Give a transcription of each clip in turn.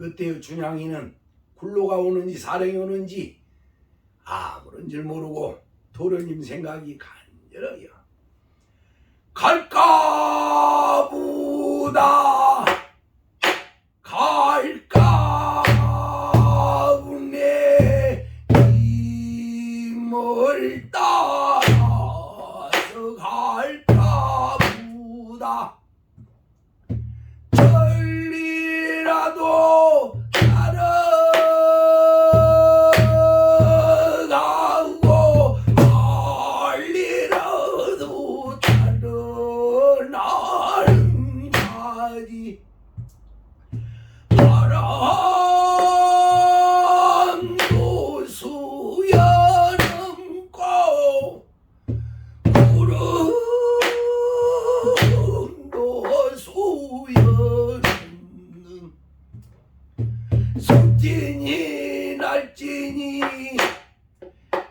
그때의 준양이는 굴로가 오는지 사령이 오는지 아무런 줄 모르고 도련님 생각이 간절해요. 갈까 보다 갈까 보네 힘을 따라서 갈까 보다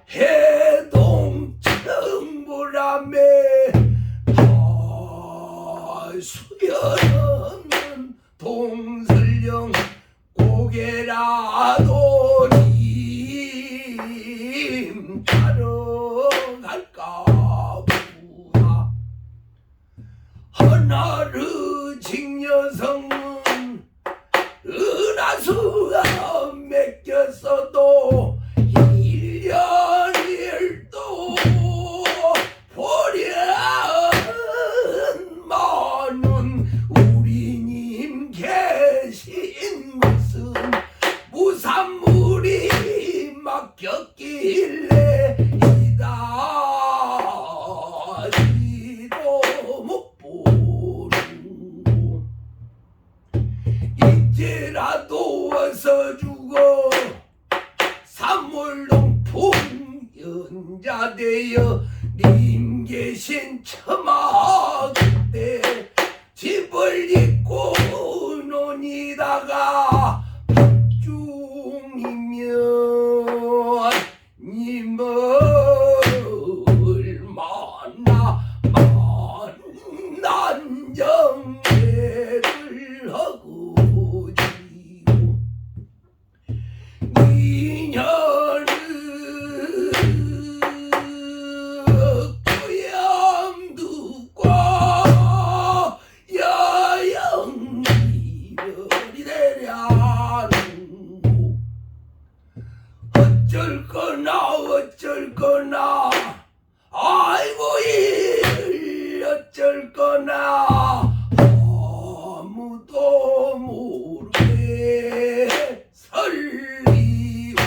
해동청보람에 다 수여넘는 동설령 고개라 人と。 연자되어 님 계신 처마 그때 집을 잊고 논이다가 되려는 어쩔 거나 어쩔 거나. 아이고 일 어쩔 거나. 아무도 모르게 설리운다